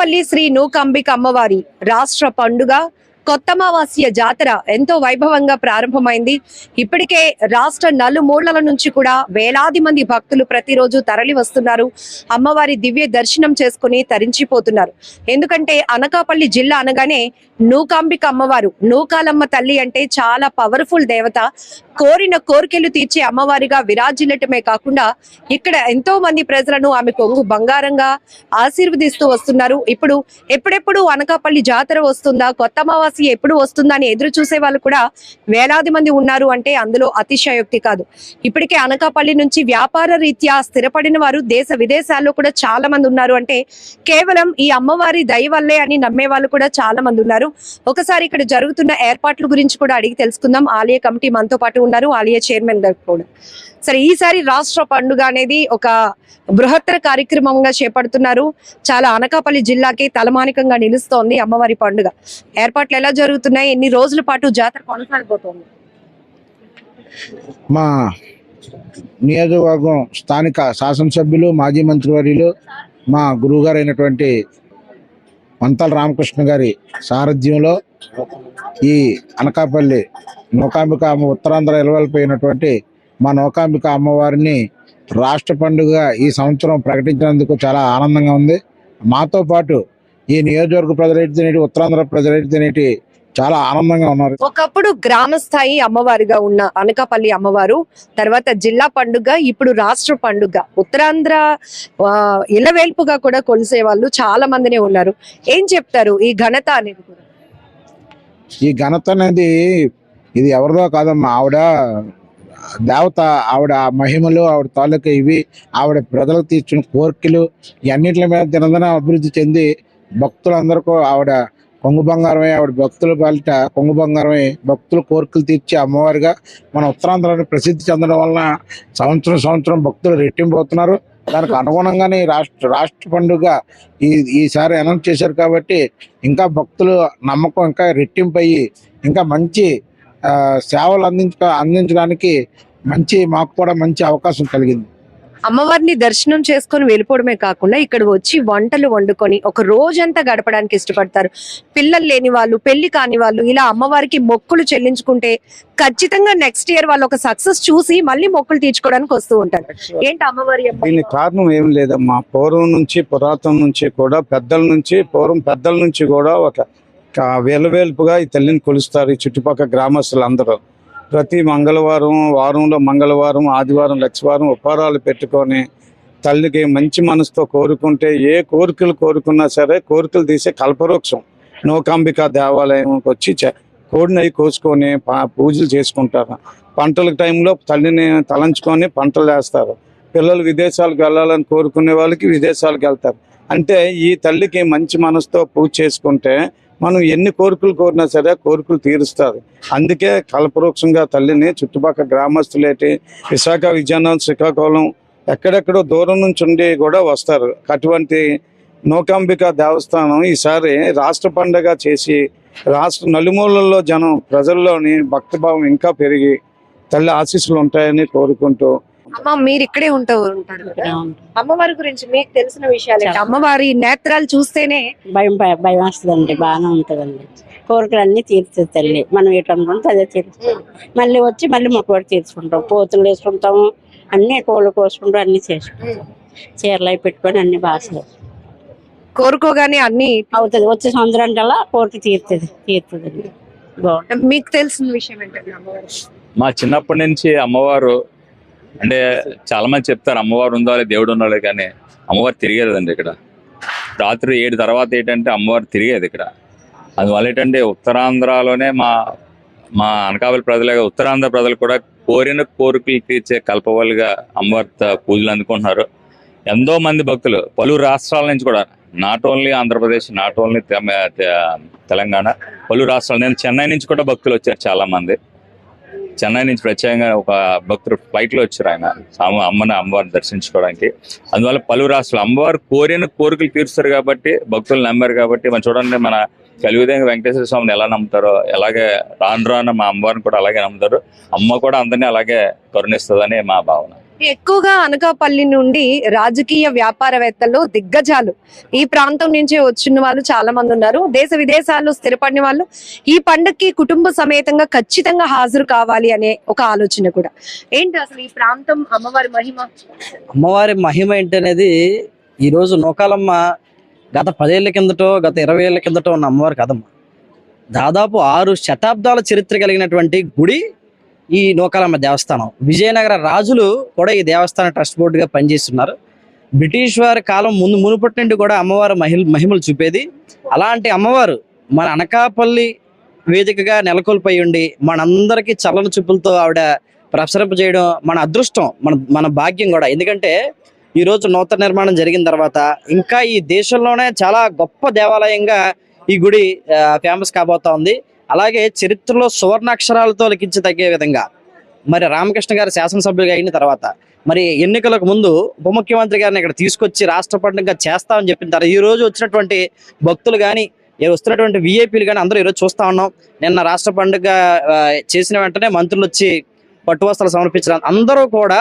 పల్లి శ్రీ నూకంబిక అమ్మవారి రాష్ట్ర పండుగ కొత్తమావాస్య జాతర ఎంతో వైభవంగా ప్రారంభమైంది. ఇప్పటికే రాష్ట్ర నలుమూలల నుంచి కూడా వేలాది మంది భక్తులు ప్రతిరోజు తరలి వస్తున్నారు. అమ్మవారి దివ్య దర్శనం చేసుకుని తరించిపోతున్నారు. ఎందుకంటే అనకాపల్లి జిల్లా అనగానే నూకాంబిక అమ్మవారు నూకాలమ్మ తల్లి అంటే చాలా పవర్ఫుల్ దేవత. కోరిన కోరికలు తీర్చే అమ్మవారిగా విరాజిల్లటమే కాకుండా ఇక్కడ ఎంతో మంది ప్రజలను ఆమె కొంగు బంగారంగా ఆశీర్వదిస్తూ వస్తున్నారు. ఇప్పుడు ఎప్పుడెప్పుడు అనకాపల్లి జాతర వస్తుందా కొత్త అమావాస్య ఎప్పుడు వస్తుందని ఎదురు చూసే వాళ్ళు కూడా వేలాది మంది ఉన్నారు అంటే అందులో అతిశయోక్తి కాదు. ఇప్పటికే అనకాపల్లి నుంచి వ్యాపార రీత్యా స్థిరపడిన వారు దేశ విదేశాల్లో కూడా చాలా మంది ఉన్నారు అంటే కేవలం ఈ అమ్మవారి దయ వల్లే అని నమ్మే వాళ్ళు కూడా చాలా మంది ఉన్నారు. ఒకసారి ఇక్కడ జరుగుతున్న ఏర్పాట్ల గురించి కూడా అడిగి తెలుసుకుందాం. ఆలయ కమిటీ మనతో పాటు ఉన్నారు. ఆలయ చైర్మన్ గారు కూడా. సరే ఈసారి రాష్ట్ర పండుగ అనేది ఒక బృహత్తర కార్యక్రమంగా చేపడుతున్నారు. చాలా అనకాపల్లి జిల్లాకి తలమానికంగా నిలుస్తోంది అమ్మవారి పండుగ. ఏర్పాట్లు ఎలా జరుగుతున్నాయి? ఎన్ని రోజుల పాటు జాతర కొనసాగిపోతుంది మా నియోజకవర్గం స్థానిక శాసనసభ్యులు మాజీ మంత్రివర్యులు మా గురువుగారు అయినటువంటి మంతల రామకృష్ణ గారి సారథ్యంలో ఈ అనకాపల్లి నౌకాంబిక అమ్మ ఉత్తరాంధ్ర ఇలవలిపోయినటువంటి మా నౌకాంబిక అమ్మవారిని రాష్ట్ర పండుగ ఈ సంవత్సరం ప్రకటించినందుకు చాలా ఆనందంగా ఉంది. మాతో పాటు ఈ నియోజకవర్గ ప్రజలైతేనేటి ఉత్తరాంధ్ర ప్రజలైతేనేటి చాలా ఆనందంగా ఉన్నారు. ఒకప్పుడు గ్రామ స్థాయి అమ్మవారిగా ఉన్న అనకాపల్లి అమ్మవారు తర్వాత జిల్లా పండుగ ఇప్పుడు రాష్ట్ర పండుగ. ఉత్తరాంధ్ర ఇలవేల్పుగా కూడా కొలిసే వాళ్ళు చాలా మందినే ఉన్నారు. ఏం చెప్తారు ఈ ఘనత అనేది ఈ ఘనత అనేది ఇది ఎవరిదో కాదమ్మా ఆవిడ దేవత ఆవిడ మహిమలు ఆవిడ తాలూకా ఇవి ఆవిడ ప్రజలకు తీర్చిన కోరికలు ఇవన్నిటి మీద దినదిన అభివృద్ధి చెంది భక్తులందరికీ ఆవిడ కొంగు బంగారమే ఆవిడ భక్తుల పాలిట కొంగు బంగారమే భక్తుల కోరికలు తీర్చే అమ్మవారిగా మన ఉత్తరాంధ్రాన్ని ప్రసిద్ధి చెందడం వలన సంవత్సరం సంవత్సరం భక్తులు రెట్టింపు అవుతున్నారు దానికి అనుగుణంగానే రాష్ట్ర రాష్ట్ర పండుగ ఈ ఈసారి అనౌన్స్ చేశారు కాబట్టి ఇంకా భక్తులు నమ్మకం ఇంకా రెట్టింపు అయ్యి ఇంకా మంచి సేవలు అందించ అందించడానికి మంచి మాకు కూడా మంచి అవకాశం కలిగింది. అమ్మవారిని దర్శనం చేసుకొని వెళ్ళిపోవడమే కాకుండా ఇక్కడ వచ్చి వంటలు వండుకొని ఒక రోజంతా గడపడానికి ఇష్టపడతారు. పిల్లలు లేని వాళ్ళు పెళ్ళి కాని వాళ్ళు ఇలా అమ్మవారికి మొక్కులు చెల్లించుకుంటే ఖచ్చితంగా నెక్స్ట్ ఇయర్ వాళ్ళు ఒక సక్సెస్ చూసి మళ్ళీ మొక్కులు తీర్చుకోవడానికి వస్తూ ఉంటారు. ఏంటి అమ్మవారి అమ్మ? దీనికి కారణం ఏం లేదమ్మా. పూర్వం నుంచి పురాతనం నుంచి కూడా పెద్దల నుంచి పూర్వం పెద్దల నుంచి కూడా ఒక వేలువేలుపుగా ఈ తల్లిని కొలుస్తారు ఈ చుట్టుపక్కల గ్రామస్తులు అందరూ ప్రతి మంగళవారం వారంలో మంగళవారం ఆదివారం లక్షవారం ఉపహారాలు పెట్టుకొని తల్లికి మంచి మనసుతో కోరుకుంటే ఏ కోరికలు కోరుకున్నా సరే కోరికలు తీసే కల్పవృక్షం. నౌకాంబిక దేవాలయంకి వచ్చి చ- కోడిని అవి కోసుకొని పూజలు చేసుకుంటారు. పంటల టైంలో తల్లిని తలంచుకొని పంటలు వేస్తారు. పిల్లలు విదేశాలకు వెళ్ళాలని కోరుకునే వాళ్ళకి విదేశాలకు వెళ్తారు. అంటే ఈ తల్లికి మంచి మనసుతో పూజ చేసుకుంటే మనం ఎన్ని కోరికలు కోరినా సరే కోరికలు తీరుస్తారు. అందుకే కల్పవృక్షంగా తల్లిని చుట్టుపక్కల గ్రామస్తులేటి విశాఖ విజయనగరం శ్రీకాకుళం ఎక్కడెక్కడో దూరం నుంచి ఉండి కూడా వస్తారు. అటువంటి నౌకాంబిక దేవస్థానం ఈసారి రాష్ట్ర పండగ చేసి రాష్ట్ర నలుమూలల్లో జనం ప్రజల్లోని భక్తిభావం ఇంకా పెరిగి తల్లి ఆశీస్సులు ఉంటాయని కోరుకుంటూ అమ్మ మీరు ఇక్కడే ఉంటూ ఉంటారు కదా? అమ్మవారి గురించి మీకు తెలిసిన విషయాలు ఏంటి? అమ్మవారి నేత్రాలు చూస్తేనే భయం భయం భయం వస్తుందండి బాగానే ఉంటుందండి. కోరికలు అన్ని తీరుస్తుంది తల్లి. మనం ఎటు అనుకుంటే అదే తీరుస్తుంది మళ్ళీ వచ్చి మళ్ళీ మొక్కబడి తీర్చుకుంటాం. పోతులు వేసుకుంటాము అన్ని కోళ్ళు కోసుకుంటాం అన్ని చేసుకుంటాం. చీరలు అవి పెట్టుకొని అన్ని బాగా కోరుకోగానే అన్ని అవుతుంది. వచ్చే సంవత్సరం కల్లా కోరిక తీరుతుంది తీరుతుంది బాగుంటుంది. మీకు తెలిసిన విషయం ఏంటంటే అమ్మవారు? మా చిన్నప్పటి నుంచి అమ్మవారు అంటే చాలా మంది చెప్తారు అమ్మవారు ఉండాలి దేవుడు ఉండాలి కానీ అమ్మవారు తిరిగేదండి ఇక్కడ. రాత్రి ఏడు తర్వాత ఏంటంటే అమ్మవారు తిరిగేది ఇక్కడ. అందువల్ల ఏంటంటే ఉత్తరాంధ్రలోనే మా మా అనకాపల్లి ప్రజలుగా ఉత్తరాంధ్ర ప్రజలు కూడా కోరిన కోరికలు తీర్చే కల్పవల్లిగా అమ్మవారి పూజలు అందుకుంటున్నారు. ఎంతో మంది భక్తులు పలు రాష్ట్రాల నుంచి కూడా not only Andhra Pradesh not only Telangana పలు రాష్ట్రాలు నేను చెన్నై నుంచి కూడా భక్తులు వచ్చారు చాలా మంది చెన్నై నుంచి ప్రత్యేకంగా ఒక భక్తుడు ఫ్లైట్లో వచ్చారు ఆయన. సామ- అమ్మని అమ్మవారిని దర్శించుకోవడానికి. అందువల్ల పలు రాష్ట్రాలు అమ్మవారు కోరిన కోరికలు తీరుస్తారు కాబట్టి భక్తులు నమ్మారు కాబట్టి మనం చూడండి మన కలివిదేవి వెంకటేశ్వర స్వామిని ఎలా నమ్ముతారో అలాగే రాను రాను మా అమ్మవారిని కూడా అలాగే నమ్ముతారు. అమ్మ కూడా అందరినీ అలాగే కరుణిస్తుందని మా భావన. ఎక్కువగా అనకాపల్లి నుండి రాజకీయ వ్యాపారవేత్తలు దిగ్గజాలు. ఈ ప్రాంతం నుంచి వచ్చిన వాళ్ళు చాలా మంది ఉన్నారు. దేశ విదేశాల్లో స్థిరపడిన వాళ్ళు ఈ పండక్కి కుటుంబ సమేతంగా ఖచ్చితంగా హాజరు కావాలి అనే ఒక ఆలోచన కూడా. ఏంటి అసలు ఈ ప్రాంతం అమ్మవారి మహిమ? అమ్మవారి మహిమ ఏంటనేది ఈరోజు నూకాలమ్మ గత పదేళ్ళ కిందటో గత ఇరవై ఏళ్ళ కిందటో ఉన్న అమ్మవారి కదమ్మ దాదాపు ఆరు శతాబ్దాల చరిత్ర కలిగినటువంటి గుడి ఈ నూకాలమ్మ దేవస్థానం. విజయనగర రాజులు కూడా ఈ దేవస్థాన ట్రస్ట్ బోర్డుగా పనిచేస్తున్నారు. బ్రిటిష్ వారి కాలం ముందు మునుపటి నుండి కూడా అమ్మవారు మహిళ మహిమలు చూపేది. అలాంటి అమ్మవారు మన అనకాపల్లి వేదికగా నెలకొల్పై ఉండి మనందరికీ చల్లని చూపులతో ఆవిడ ప్రసరింపజేయడం మన అదృష్టం మన మన భాగ్యం కూడా. ఎందుకంటే ఈ రోజు నూతన నిర్మాణం జరిగిన తర్వాత ఇంకా ఈ దేశంలోనే చాలా గొప్ప దేవాలయంగా ఈ గుడి ఫేమస్ కాబోతా ఉంది. అలాగే చరిత్రలో సువర్ణాక్షరాలతో లిఖించి తగ్గే విధంగా. మరి రామకృష్ణ గారు శాసనసభ్యులుగా అయిన తర్వాత మరి ఎన్నికలకు ముందు ఉప ముఖ్యమంత్రి గారిని ఇక్కడ తీసుకొచ్చి రాష్ట్ర పండుగ చేస్తామని చెప్పిన తర్వాత ఈ రోజు వచ్చినటువంటి భక్తులు కానీ వస్తున్నటువంటి విఐపీలు కానీ అందరూ ఈరోజు చూస్తా ఉన్నాం. నిన్న రాష్ట్ర పండుగ చేసిన వెంటనే మంత్రులు వచ్చి పట్టు వస్త్రాలు సమర్పించడం అందరూ కూడా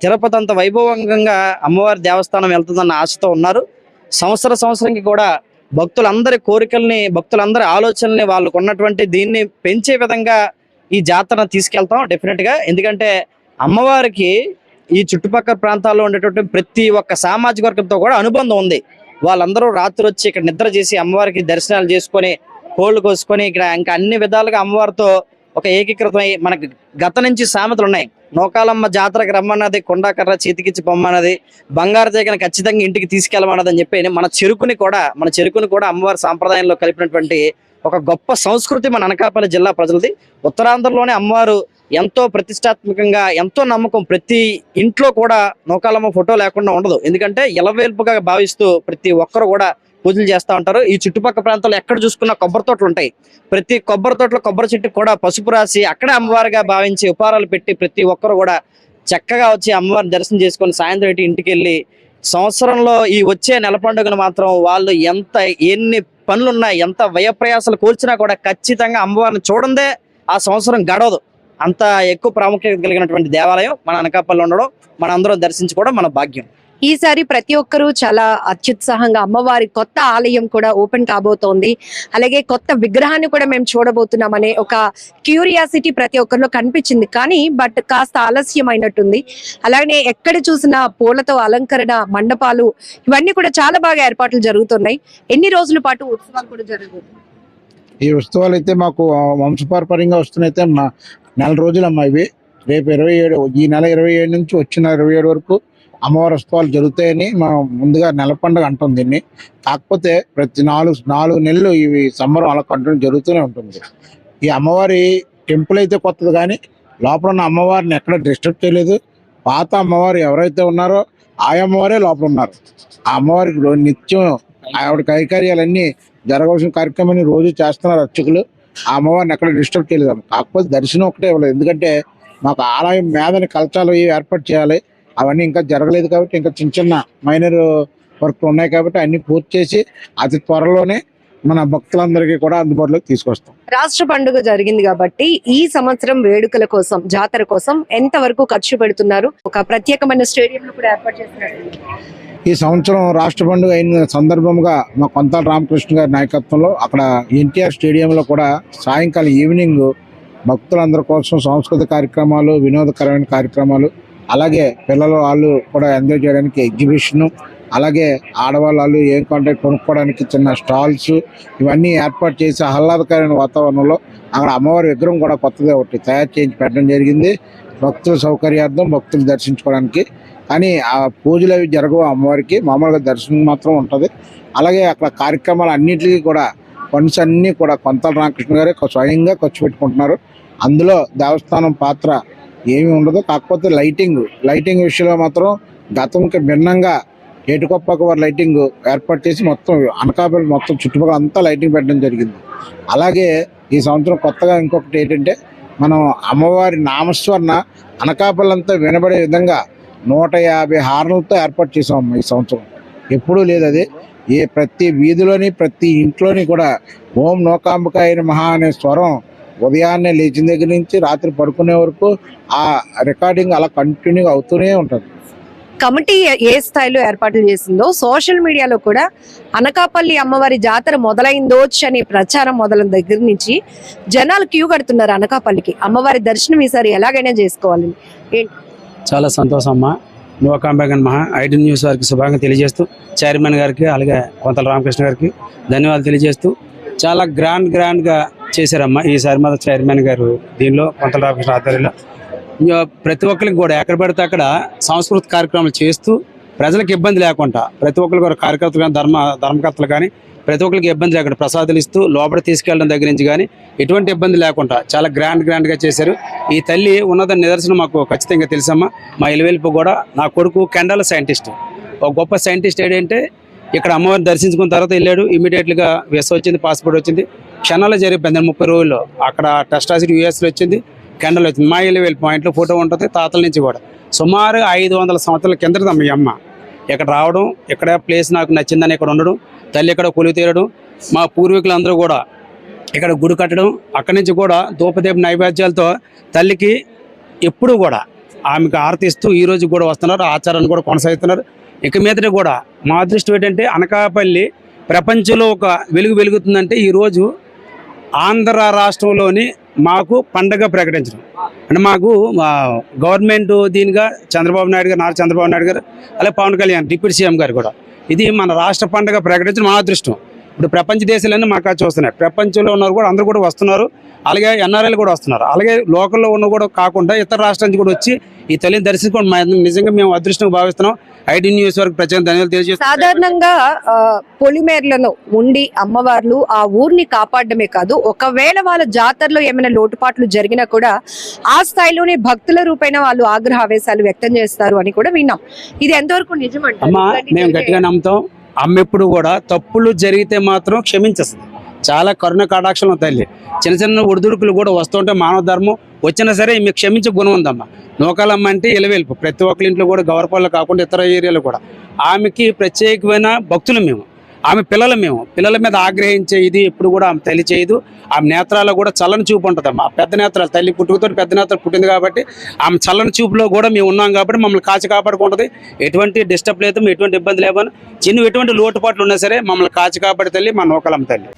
తిరుపతి అంత వైభవంగా అమ్మవారి దేవస్థానం వెళ్తుందన్న ఆశతో ఉన్నారు. సంవత్సర సంవత్సరంకి కూడా భక్తులందరి కోరికల్ని భక్తులందరి ఆలోచనల్ని వాళ్ళకు ఉన్నటువంటి దీన్ని పెంచే విధంగా ఈ జాతరను తీసుకెళ్తాం డెఫినెట్గా. ఎందుకంటే అమ్మవారికి ఈ చుట్టుపక్కల ప్రాంతాల్లో ఉండేటువంటి ప్రతి ఒక్క సామాజిక వర్గంతో కూడా అనుబంధం ఉంది. వాళ్ళందరూ రాత్రి వచ్చి ఇక్కడ నిద్ర చేసి అమ్మవారికి దర్శనాలు చేసుకొని కోళ్ళు కోసుకొని ఇక్కడ ఇంకా అన్ని విధాలుగా అమ్మవారితో ఒక ఏకీకృతమై మనకి గత నుంచి సామెతలు ఉన్నాయి నోకాలమ్మ జాతరకు రమ్మన్నది కొండాకర్ర చేతికిచ్చి పొమ్మన్నది బంగారు తీగని ఖచ్చితంగా ఇంటికి తీసుకెళ్ళమన్నది అని చెప్పి మన చెరుకుని కూడా మన చెరుకుని కూడా అమ్మవారి సాంప్రదాయంలో కలిపినటువంటి ఒక గొప్ప సంస్కృతి మన అనకాపల్లి జిల్లా ప్రజలది. ఉత్తరాంధ్రలోనే అమ్మవారు ఎంతో ప్రతిష్టాత్మకంగా ఎంతో నమ్మకం ప్రతి ఇంట్లో కూడా నోకాలమ్మ ఫోటో లేకుండా ఉండదు. ఎందుకంటే ఎలవేల్పుగా భావిస్తూ ప్రతి ఒక్కరు కూడా పూజలు చేస్తూ ఉంటారు. ఈ చుట్టుపక్కల ప్రాంతాల్లో ఎక్కడ చూసుకున్నా కొబ్బరి తోటలు ఉంటాయి. ప్రతి కొబ్బరి తోటలో కొబ్బరి చెట్టు కూడా పసుపు రాసి అక్కడే అమ్మవారిగా భావించి ఉపారాలు పెట్టి ప్రతి ఒక్కరు కూడా చక్కగా వచ్చి అమ్మవారిని దర్శనం చేసుకొని సాయంత్రం ఇటు ఇంటికి వెళ్ళి సంవత్సరంలో ఈ వచ్చే నెల పండుగను మాత్రం వాళ్ళు ఎంత ఎన్ని పనులున్నా ఎంత వ్యయప్రయాసాలు కోల్చినా కూడా ఖచ్చితంగా అమ్మవారిని చూడందే ఆ సంవత్సరం గడవదు. అంత ఎక్కువ ప్రాముఖ్యత కలిగినటువంటి దేవాలయం మన అనకాపల్లి ఉండడం మన అందరం దర్శించుకోవడం మన భాగ్యం. ఈసారి ప్రతి ఒక్కరూ చాలా అత్యుత్సాహంగా అమ్మవారి కొత్త ఆలయం కూడా ఓపెన్ కాబోతోంది. అలాగే కొత్త విగ్రహాన్ని కూడా మేము చూడబోతున్నామనే ఒక క్యూరియాసిటీ ప్రతి ఒక్కరిలో కనిపించింది. కానీ బట్ కాస్త ఆలస్యం అయినట్టుంది అలాగే ఎక్కడ చూసినా పూలతో అలంకరణ మండపాలు ఇవన్నీ కూడా చాలా బాగా ఏర్పాట్లు జరుగుతున్నాయి. ఎన్ని రోజుల పాటు ఉత్సవాలు కూడా జరుగుతుంది ఈ ఉత్సవాలు అయితే మాకు వంశపారపర్యంగా వస్తున్నాయితే నెల రోజులమ్మా ఇవి. రేపు ఇరవై ఏడు ఈ నెల ఇరవై ఏడు నుంచి వచ్చిన ఇరవై ఏడు వరకు అమ్మవారి ఉత్సవాలు జరుగుతాయని మనం ముందుగా నెల పండుగ అంటాం దీన్ని. కాకపోతే ప్రతి నాలుగు నాలుగు నెలలు ఇవి సంబరం అలా కంటిన్యూ జరుగుతూనే ఉంటుంది. ఈ అమ్మవారి టెంపుల్ అయితే కొత్తది కానీ లోపల ఉన్న అమ్మవారిని ఎక్కడ డిస్టర్బ్ చేయలేదు. పాత అమ్మవారు ఎవరైతే ఉన్నారో ఆ అమ్మవారే లోపల ఉన్నారు. ఆ అమ్మవారికి నిత్యం ఆవిడ కైకార్యాలన్నీ జరగవలసిన కార్యక్రమాన్ని రోజు చేస్తున్నారు అర్చకులు. ఆ అమ్మవారిని ఎక్కడ డిస్టర్బ్ చేయలేదు. కాకపోతే దర్శనం ఒకటే ఇవ్వలేదు. ఎందుకంటే మాకు ఆలయం మీదని కలచాలు ఏర్పాటు చేయాలి. అవన్నీ ఇంకా జరగలేదు కాబట్టి ఇంకా చిన్న చిన్న మైనర్ వర్క్ ఉన్నాయి కాబట్టి అన్ని పూర్తి చేసి అతి త్వరలోనే మన భక్తులందరికీ కూడా అందుబాటులోకి తీసుకొస్తాం. రాష్ట్ర పండుగ జరిగింది కాబట్టి ఈ సంవత్సరం వేడుకల కోసం జాతర కోసం ఎంత వరకు ఖర్చు పెడుతున్నారు? ఒక ప్రత్యేకమైన స్టేడియం కూడా ఏర్పాటు చేస్తున్నారు. ఈ సంవత్సరం రాష్ట్ర పండుగ అయిన సందర్భంగా మా కొంతాల రామకృష్ణ గారి నాయకత్వంలో అక్కడ ఎన్టీఆర్ స్టేడియంలో కూడా సాయంకాలం ఈవినింగ్ భక్తులందరి కోసం సాంస్కృతిక కార్యక్రమాలు వినోదకరమైన కార్యక్రమాలు అలాగే పిల్లలు వాళ్ళు కూడా ఎంజాయ్ చేయడానికి ఎగ్జిబిషన్ అలాగే ఆడవాళ్ళు ఏం కంటే కొనుక్కోవడానికి చిన్న స్టాల్స్ ఇవన్నీ ఏర్పాటు చేసి ఆహ్లాదకరమైన వాతావరణంలో అక్కడ అమ్మవారి విగ్రహం కూడా కొత్తగా ఒకటి తయారు చేయించి పెట్టడం జరిగింది. భక్తుల సౌకర్యార్థం భక్తులు దర్శించుకోవడానికి. కానీ ఆ పూజలు అవి జరగవు అమ్మవారికి మామూలుగా దర్శనం మాత్రం ఉంటుంది. అలాగే అక్కడ కార్యక్రమాలు అన్నింటికి కూడా ఫండ్స్ అన్నీ కూడా కొంతల రామకృష్ణ గారే స్వయంగా ఖర్చు పెట్టుకుంటున్నారు. అందులో దేవస్థానం పాత్ర ఏమీ ఉండదు. కాకపోతే లైటింగ్ లైటింగ్ విషయంలో మాత్రం గతంకి భిన్నంగా ఏటుకొప్పక వారి లైటింగ్ ఏర్పాటు చేసి మొత్తం అనకాపల్లి మొత్తం చుట్టుపక్కల అంతా లైటింగ్ పెట్టడం జరిగింది. అలాగే ఈ సంవత్సరం కొత్తగా ఇంకొకటి ఏంటంటే మనం అమ్మవారి నామస్మరణ అనకాపల్లి అంతా వినబడే విధంగా నూట యాభై హార్నలతో ఏర్పాటు చేసాం ఈ సంవత్సరం. ఎప్పుడూ లేదు అది. ఏ ప్రతి వీధిలోని ప్రతి ఇంట్లోని కూడా ఓం నోకాంబకాయ మహా అనే స్వరం ఉదయాన్నే లేచిన దగ్గర నుంచి రాత్రి పడుకునే వరకు ఆ రికార్డింగ్ అలా కంటిన్యూగా అవుతూనే ఉంటుంది. కమిటీ ఏ- స్థాయిలో ఏర్పాట్లు చేసిందో సోషల్ మీడియాలో కూడా అనకాపల్లి అమ్మవారి జాతర మొదలైందోచ్ అనే ప్రచారం మొదలైన దగ్గర నుంచి జనాలు క్యూ కడుతున్నారు అనకాపల్లికి. అమ్మవారి దర్శనం ఈసారి ఎలాగైనా చేసుకోవాలని. ఏంటి? చాలా సంతోషం అమ్మా. నోకాంబేగన్ మహా. ఐటీ న్యూస్ వారికి శుభాంగా తెలియజేస్తూ చైర్మన్ గారికి అలాగే కొంతల రామకృష్ణ గారికి ధన్యవాదాలు తెలియజేస్తూ చాలా గ్రాండ్ గ్రాండ్గా చేశారమ్మా ఈసారి మా చైర్మన్ గారు దీనిలో కొంతల రామకృష్ణ ఆధ్వర్యంలో. ఇంకా ప్రతి ఒక్కరికి కూడా ఎక్కడ పడితే అక్కడ సాంస్కృతిక కార్యక్రమాలు చేస్తూ ప్రజలకు ఇబ్బంది లేకుండా ప్రతి ఒక్కరికి కూడా కార్యకర్తలు కానీ ధర్మ ధర్మకర్తలు కానీ ప్రతి ఒక్కరికి ఇబ్బంది లేకుండా ప్రసాదాలు ఇస్తూ లోపల తీసుకెళ్ళడం దగ్గర నుంచి కానీ ఎటువంటి ఇబ్బంది లేకుండా చాలా గ్రాండ్ గ్రాండ్గా చేశారు. ఈ తల్లి ఉన్నదని నిదర్శనం మాకు ఖచ్చితంగా తెలుసమ్మా. మా ఇలవెల్పు కూడా నా కొడుకు కెండాల సైంటిస్ట్. ఒక గొప్ప సైంటిస్ట్ ఏంటంటే ఇక్కడ అమ్మవారిని దర్శించుకున్న తర్వాత వెళ్ళాడు. ఇమీడియట్గా వీసా వచ్చింది పాస్పోర్ట్ వచ్చింది. క్షణాల్లో జరిగిపోయింది ముప్పై రోజుల్లో అక్కడ టెస్ట్ యూఎస్లో వచ్చింది. కెండల్ వచ్చింది. మా ఇల్లు వెళ్ళి పాయింట్లో ఫోటో ఉంటుంది తాతల నుంచి కూడా. సుమారు ఐదు వందల సంవత్సరాల కిందటదమ్మ మీ అమ్మ ఇక్కడ రావడం ఇక్కడ ప్లేస్ నాకు నచ్చిందని ఇక్కడ ఉండడం తల్లి ఇక్కడ కొలువు తీరడం మా పూర్వీకులందరూ కూడా ఇక్కడ గుడి కట్టడం అక్కడి నుంచి కూడా ధూపదీప నైవేద్యాలతో తల్లికి ఎప్పుడూ కూడా ఆమెకు ఆరతిస్తూ ఈ రోజు కూడా వస్తున్నారు. ఆచారాన్ని కూడా కొనసాగుతున్నారు ఇక మీదట కూడా మా అదృష్టం ఏంటంటే అనకాపల్లి ప్రపంచంలో ఒక వెలుగు వెలుగుతుందంటే ఈరోజు ఆంధ్ర రాష్ట్రంలోని మాకు పండగ ప్రకటించడం. అంటే మాకు మా గవర్నమెంట్ దీనిగా చంద్రబాబు నాయుడు గారు నారా చంద్రబాబు నాయుడు గారు అలాగే పవన్ కళ్యాణ్ డిప్యూటీ సీఎం గారు కూడా. ఇది మన రాష్ట్ర పండగ ప్రకటించడం మా అదృష్టం. ఇప్పుడు ప్రపంచ దేశాలన్నీ మాకు చూస్తున్నాయి. ప్రపంచంలో ఉన్నారు కూడా అందరూ కూడా వస్తున్నారు. అలాగే ఎన్ఆర్ఐలు కూడా వస్తున్నారు. అలాగే లోకల్లో ఉన్న కూడా కాకుండా ఇతర రాష్ట్రాల నుంచి కూడా వచ్చి ఈ తల్లిని దర్శించుకోవడం మా నిజంగా మేము అదృష్టంగా భావిస్తున్నాం. ఐటీ న్యూస్ వరకు ప్రచారం ధన్యవాదాలు తెలియజేస్తున్నాం. సాధారణంగా పొలిమేర్లలో ఉండి అమ్మవార్లు ఆ ఊరిని కాపాడమే కాదు ఒకవేళ వాళ్ళ జాతరలో ఏమైనా లోటుపాట్లు జరిగినా కూడా ఆ స్థాయిలోనే భక్తుల రూపైన వాళ్ళు ఆగ్రహ ఆవేశాలు వ్యక్తం చేస్తారు అని కూడా విన్నాం. ఇది ఎంతవరకు ఇట్లాంటి మేము గట్టిగా నమ్ముతాం. అమ్మెప్పుడు కూడా తప్పులు జరిగితే మాత్రం క్షమించేస్తుంది. చాలా కరుణ కటాక్షలు తల్లి. చిన్న చిన్న ఒడిదుడుకులు కూడా వస్తుంటే మానవ ధర్మం వచ్చినా సరే మీకు క్షమించే గుణం ఉందమ్మా. నూకాలమ్మ అంటే ఇలవేల్పు. ప్రతి ఒక్కరి ఇంట్లో కూడా గవర్పల్లో కాకుండా ఇతర ఏరియాలో కూడా. ఆమెకి ప్రత్యేకమైన భక్తులు మేము. ఆమె పిల్లల మేము. పిల్లల మీద ఆగ్రహించే ఇది ఎప్పుడు కూడా ఆమె తల్లి చేయదు ఆమె నేత్రాల్లో కూడా చల్లని చూపు ఉంటుంది ఆ పెద్ద నేత్రాలు తల్లి పుట్టుకతో పెద్ద నేత్రాలు పుట్టింది కాబట్టి ఆమె చల్లని చూపులో కూడా మేము ఉన్నాం కాబట్టి మమ్మల్ని కాచి కాపాడుకుంటుంది. ఎటువంటి డిస్టర్బ్ లేదు ఎటువంటి ఇబ్బంది లేవని చిన్న ఎటువంటి లోటుపాట్లు ఉన్నా సరే మమ్మల్ని కాచి కాపాడి తల్లి మా నూకలమ్మ తల్లి.